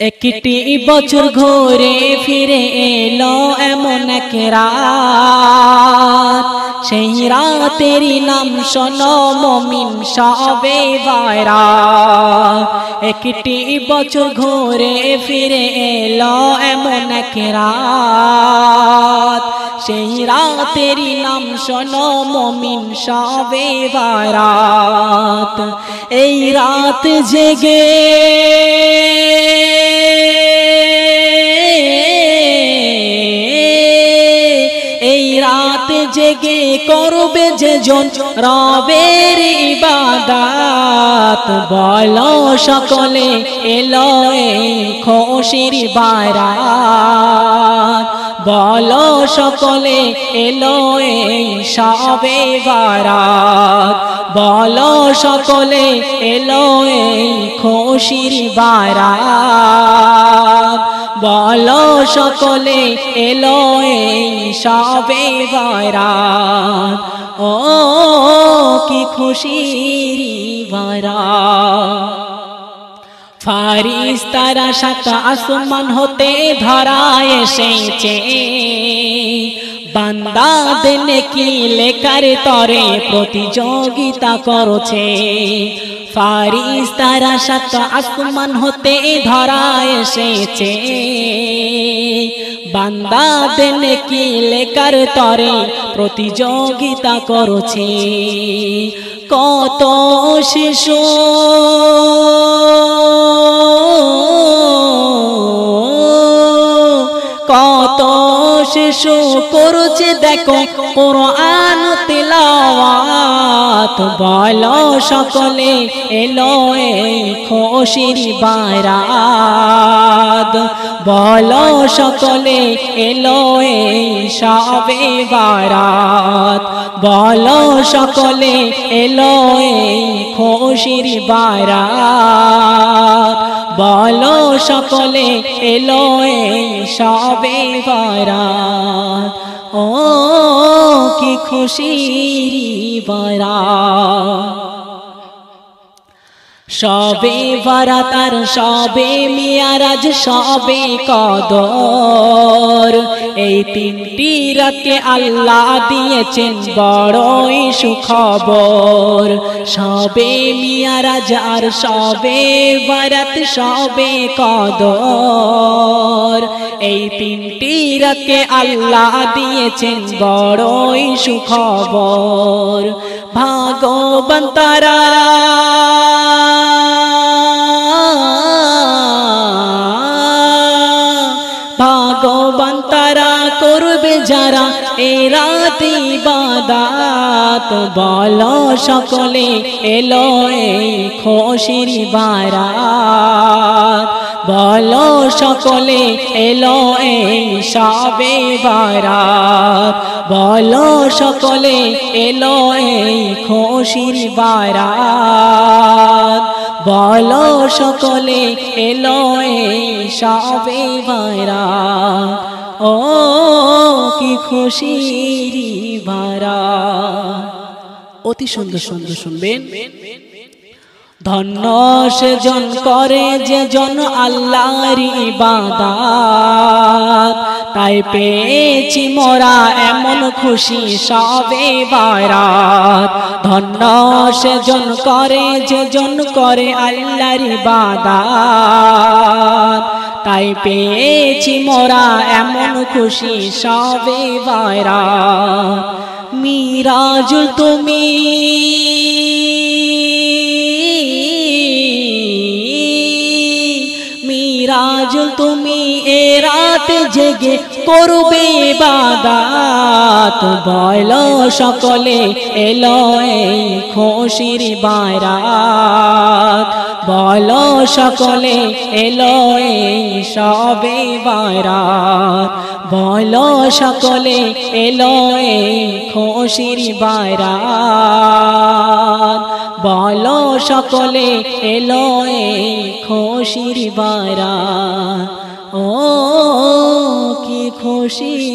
একটি বছর ঘুরে ফিরে এলো এমন এক সেই রাতেরই নাম শোনো মমিন, সবে বাইরা একটি বছর ঘুরে ফিরে এলো এমন এক সেই রাতেরই নাম শোনো মমিন, সবে বারাত এই রাত জেগে জেগে করবে যে জন রবের ইবাদাত। বল সকলে, এলো খুশির বারাত। বল সকলে, এলো সবে বারাত। বল সকলে, এলো খুশির বারাত। বল সকলে এলো এই সবে বারাত। ও, কি খুশি বরা ফারিস তারা সাত আসমান হতে ধরা এসেছে। বান্দা দেনে কি লেখার তরে প্রতিযোগিতা করছে। ফারিস তারা সাত আসমান হতে ধরা এসেছে। বান্দা দেনে কি লেখার তরে প্রতিযোগিতা করছে। কত শিশু শিশু করছে দেখো কোরআন তেলাওয়াত। বল সকলে এলো এ খুশির বারাত বল সকলে এলো সবে বারাত। বল সকলে এলো খুশির বারাত। বল সকলে এলো সবে বারাত। ও কি খুশির বারাত। সবে বারাতার সবে মিয়ারাজ, সবে কদর। এই তিনটি রাতে আল্লাহ দিয়েছেন বড়ই সুখবর। সবে মিয়ারাজ আর সবে বারাত সবে কদর। এই তিনটি রাতে আল্লাহ দিয়েছেন বড়ই সুখবর। ভাগবান তারা যারা এ রাতি বাদাত, বল সকলে এলো এই খুশির বারাত। বল সকলে এলো এই সবে বারাত। বল সকলে এলো এই খুশির বারাত। বল সকলে এলো এই সবে বারা ও কি খুশির বারা। অতি সুন্দর সুন্দর শুনবেন। ধন্য সে জন করে যে জন আল্লাহর ইবাদাত তাই পেয়েছি মোরা এমন খুশি সবে বারাত। ধন্য সে জন করে যে জন করে আল্লাহর ইবাদাত তাই পেয়েছি মোরা এমন খুশি সবে বয়রা মিরাজুল তুমি মিরাজ তুমি এ রাত জেগে করবে বাদাত বল সকলে এলো এই খুশির বারাত বল সকলে এলো এই সবে বারাত বল সকলে এলো এই খুশির বারাত বল সকলে এলো এই খুশির বারাত ও কি খুশি